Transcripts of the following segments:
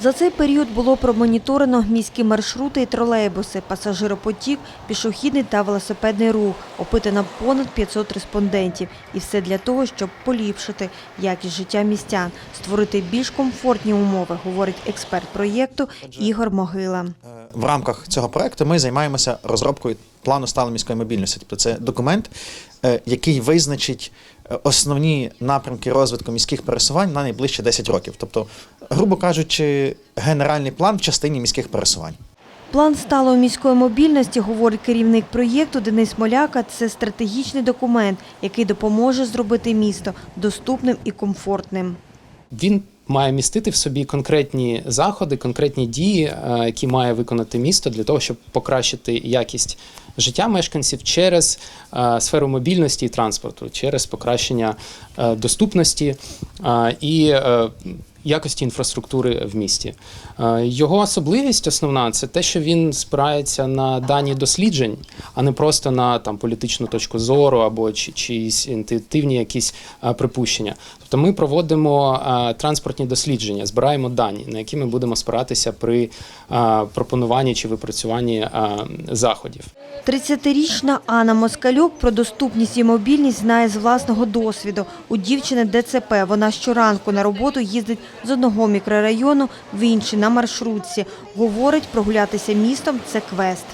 За цей період було промоніторено міські маршрути і тролейбуси, пасажиропотік, пішохідний та велосипедний рух. Опитано понад 500 респондентів. І все для того, щоб поліпшити якість життя містян, створити більш комфортні умови, говорить експерт проєкту Ігор Могила. В рамках цього проекту ми займаємося розробкою плану сталої міської мобільності. Тобто це документ, е, який визначить е, основні напрямки розвитку міських пересувань на найближчі 10 років. Тобто, грубо кажучи, генеральний план в частині міських пересувань. План сталої міської мобільності, говорить керівник проєкту Денис Моляка, це стратегічний документ, який допоможе зробити місто доступним і комфортним. Він має містити в собі конкретні заходи, конкретні дії, е, які має виконати місто для того, щоб покращити якість життя мешканців через е, сферу мобільності і транспорту, через покращення е, доступності. І якості інфраструктури в місті. Е, Його особливість основна це те, що він спирається на дані досліджень, а не просто на там політичну точку зору або чи чиїсь інтуїтивні якісь е, припущення. Тобто ми проводимо е, транспортні дослідження, збираємо дані, на які ми будемо спиратися при пропонуванні чи випрацюванні заходів. 30-річна Анна Москалюк про доступність і мобільність знає з власного досвіду. У дівчини ДЦП. Вона щоранку на роботу їздить з одного мікрорайону в інший на маршрутці. Говорить, прогулятися містом – це квест.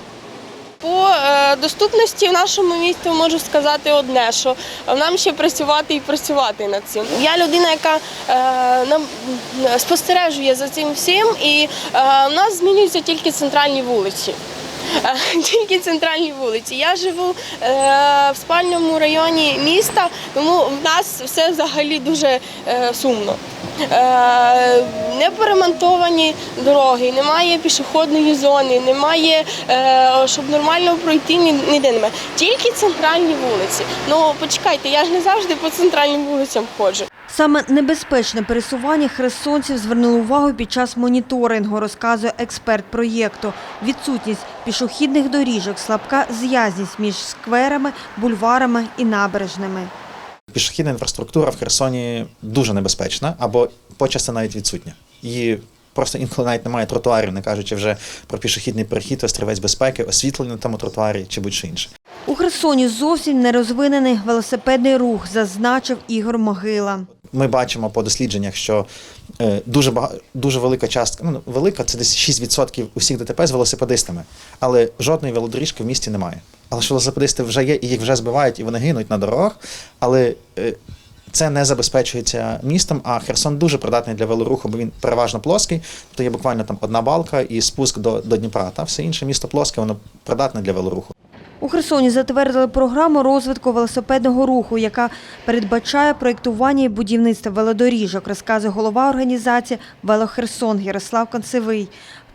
По е, доступності в нашому місті можу сказати одне, що нам ще працювати і працювати над цим. Я людина, яка е, нам спостережує за цим всім, і е, в нас змінюються тільки центральні вулиці. Е, Тільки центральні вулиці. Я живу е, в спальному районі міста, тому в нас все взагалі дуже е, сумно. Не поремонтовані дороги, немає пішохідної зони, немає, щоб нормально пройти ні- ніде немає. Тільки центральні вулиці. Ну почекайте, я ж не завжди по центральним вулицям ходжу. Саме небезпечне пересування херсонців звернули увагу під час моніторингу, розказує експерт проєкту. Відсутність пішохідних доріжок, слабка зв'язність між скверами, бульварами і набережними. Пішохідна інфраструктура в Херсоні дуже небезпечна або почасти навіть відсутня. Її просто інколи навіть немає тротуарів, не кажучи вже про пішохідний перехід, острівець безпеки, освітлення на тому тротуарі чи будь-що інше. У Херсоні зовсім не розвинений велосипедний рух, зазначив Ігор Могила. Ми бачимо по дослідженнях, що е, дуже бага, дуже велика частка, ну велика, це десь 6% усіх ДТП з велосипедистами, але жодної велодоріжки в місті немає. Але що велосипедисти вже є, і їх вже збивають, і вони гинуть на дорогах, але е, це не забезпечується містом, а Херсон дуже придатний для велоруху, бо він переважно плоский, то є буквально там одна балка і спуск до, до Дніпра. Та все інше місто плоске, воно придатне для велоруху. У Херсоні затвердили програму розвитку велосипедного руху, яка передбачає проєктування і будівництво велодоріжок, розказує голова організації «Велохерсон» Ярослав Концевий.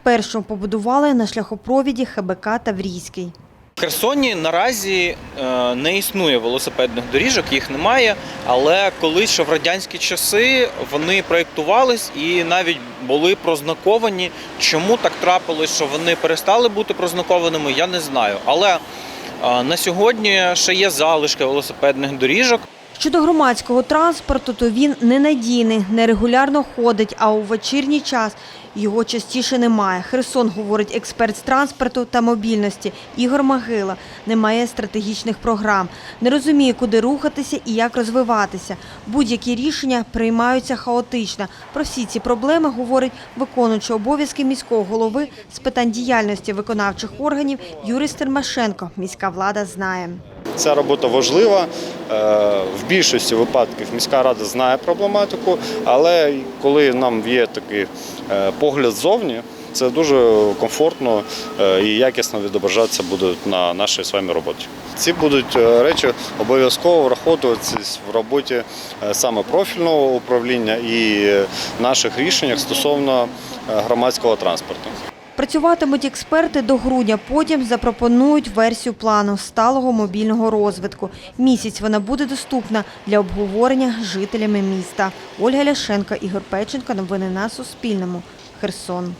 Першого побудували на шляхопровіді ХБК Таврійський. В Херсоні наразі е, не існує велосипедних доріжок, їх немає. Але колись ще в радянські часи вони проєктувались і навіть були прознаковані. Чому так трапилось, що вони перестали бути прознакованими, я не знаю. Але на сьогодні ще є залишки велосипедних доріжок. Щодо громадського транспорту, то він ненадійний, нерегулярно ходить, а у вечірній час його частіше немає. Херсон, говорить експерт з транспорту та мобільності Ігор Могила, немає стратегічних програм, не розуміє, куди рухатися і як розвиватися. Будь-які рішення приймаються хаотично. Про всі ці проблеми говорить виконуючий обов'язки міського голови з питань діяльності виконавчих органів Юрій Стермашенко. Міська влада знає. Ця робота важлива. Е, В більшості випадків міська рада знає проблематику, але коли нам є такий е, погляд ззовні, це дуже комфортно е, і якісно відображатися буде на нашій з вами роботі. Ці будуть речі обов'язково враховуватися в роботі саме профільного управління і наших рішеннях стосовно громадського транспорту. Працюватимуть експерти до грудня, потім запропонують версію плану сталого мобільного розвитку. Місяць вона буде доступна для обговорення жителями міста. Ольга Ляшенка, Ігор Печенка. Новини на Суспільному. Херсон.